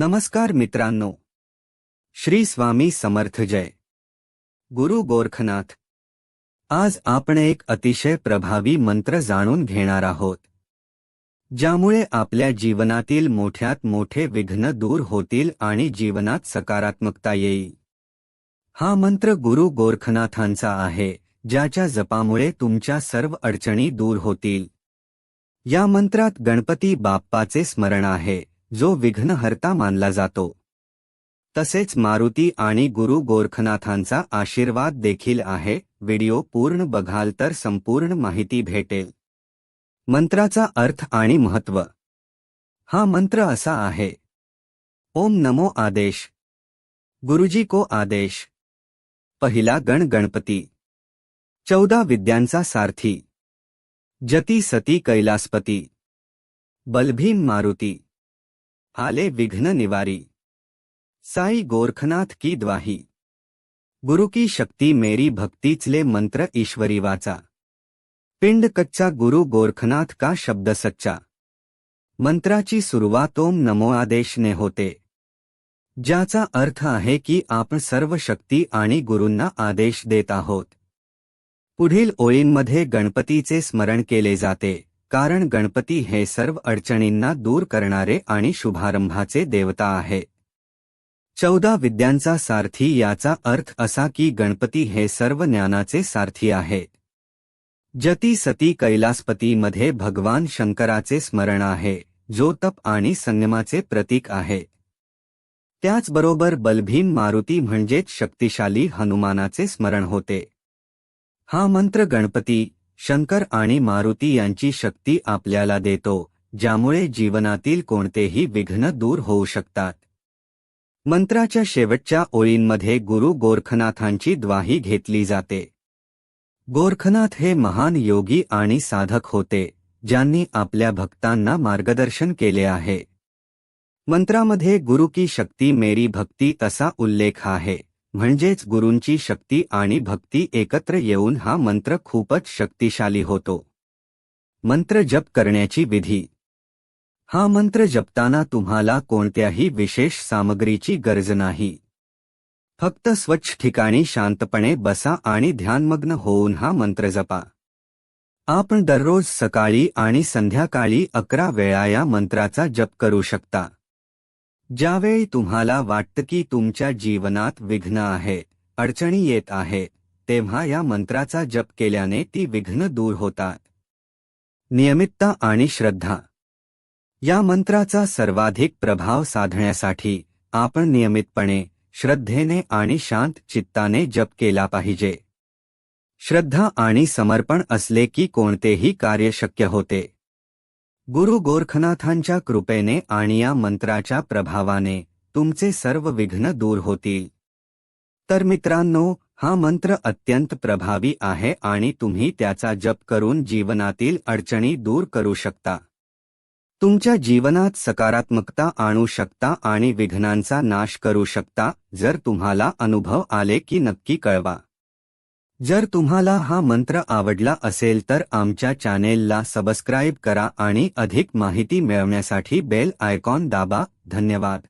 नमस्कार मित्रांनो. श्री स्वामी समर्थ जय. गुरु गोरखनाथ. आज आपण एक अतिशय प्रभावी मंत्र जाणून घेणार आहोत. ज्यामुळे आपल्या जीवनातील मोठ्यात मोठे विघ्न दूर होतील आणि जीवनात सकारात्मकता येईल. हा मंत्र गुरु गोरखनाथांचा आहे ज्याच्या जपामुळे तुमच्या सर्व अडचणी दूर होतील. या मंत्रात गणपती बाप्पाचे स्मरण आहे जो विघ्नहर्ता मानला जातो. तसेच मारुती आणि गुरु गोरखनाथांचा आशीर्वाद देखील आहे. व्हिडिओ पूर्ण बघाल तर संपूर्ण माहिती भेटेल. मंत्राचा अर्थ आणि महत्त्व हा मंत्र असा आहे. ओम नमो आदेश. गुरुजी को आदेश. पहिला गण गणपती. चौदा विद्यांचा सारथी. जती सती कैलासपती. बलभीम मारुती. आले विघ्न निवारी। साई गोरखनाथ की द्वाही। गुरु की शक्ती मेरी भक्तीचले मंत्र ईश्वरी वाचा। पिंड कच्चा गुरु गोरखनाथ का शब्द सच्चा। मंत्राची सुरुवात ओम नमो आदेशने होते। ज्याचा अर्थ आहे की आपण सर्व शक्ती आणि गुरूंना आदेश देत आहोत। पुढील ओळींमध्ये गणपतीचे स्मरण केले जाते। कारण गणपती हे सर्व अडचणींना दूर करणारे आणि शुभारंभाचे देवता आहे. चौदा विद्यांचा सारथी याचा अर्थ असा की गणपती हे सर्व ज्ञानाचे सारथी आहे. जती सती कैलासपतीमध्ये भगवान शंकराचे स्मरण आहे जो तप आणि संयमाचे प्रतीक आहे. त्याचबरोबर बलभीम मारुती म्हणजेच शक्तिशाली हनुमानाचे स्मरण होते. हा मंत्र गणपती शंकर आणि मारुती यांची शक्ती आपल्याला देतो ज्यामुळे जीवनातील कोणतेही विघ्न दूर होऊ शकतात. मंत्राच्या शेवटच्या ओळींमध्ये गुरु गोरखनाथांची द्वाही घेतली जाते. गोरखनाथ हे महान योगी आणि साधक होते ज्यांनी आपल्या भक्तांना मार्गदर्शन केले आहे. मंत्रामध्ये गुरु की शक्ती मेरी भक्ती तसा उल्लेख आहे. म्हणजेच गुरूंची शक्ती आणि भक्ती एकत्र येऊन हा मंत्र खूपच शक्तिशाली होतो. मंत्र जप करण्याची विधी. हा मंत्र जपताना तुम्हाला कोणत्याही विशेष सामग्रीची गरज नाही. फक्त स्वच्छ ठिकाणी शांतपणे बसा आणि ध्यानमग्न होऊन हा मंत्र जपा. आपण दररोज सकाळी आणि संध्याकाळी अकरा वेळा या मंत्राचा जप करू शकता. ज्यावेळी तुम्हाला वाटतं की तुमच्या जीवनात विघ्न आहे अडचणी येत आहे तेव्हा या मंत्राचा जप केल्याने ती विघ्न दूर होतात. नियमितता आणि श्रद्धा. या मंत्राचा सर्वाधिक प्रभाव साधण्यासाठी आपण नियमितपणे श्रद्धेने आणि शांत चित्ताने जप केला पाहिजे. श्रद्धा आणि समर्पण असले की कोणतेही कार्य शक्य होते. गुरु गोरखनाथांच्या कृपेने आणि या मंत्राच्या प्रभावाने तुमचे सर्व विघ्न दूर होतील. तर मित्रांनो हा मंत्र अत्यंत प्रभावी आहे आणि तुम्ही त्याचा जप करून जीवनातील अडचणी दूर करू शकता. तुमच्या जीवनात सकारात्मकता आणू शकता आणि विघ्नांचा नाश करू शकता जर तुम्हाला अनुभव आले की नक्की कळवा. जर तुम्हाला हा मंत्र आवडला असेल तर आमच्या चॅनेलला सबस्क्राईब करा आणि अधिक माहिती मिळवण्यासाठी बेल आयकॉन दाबा. धन्यवाद.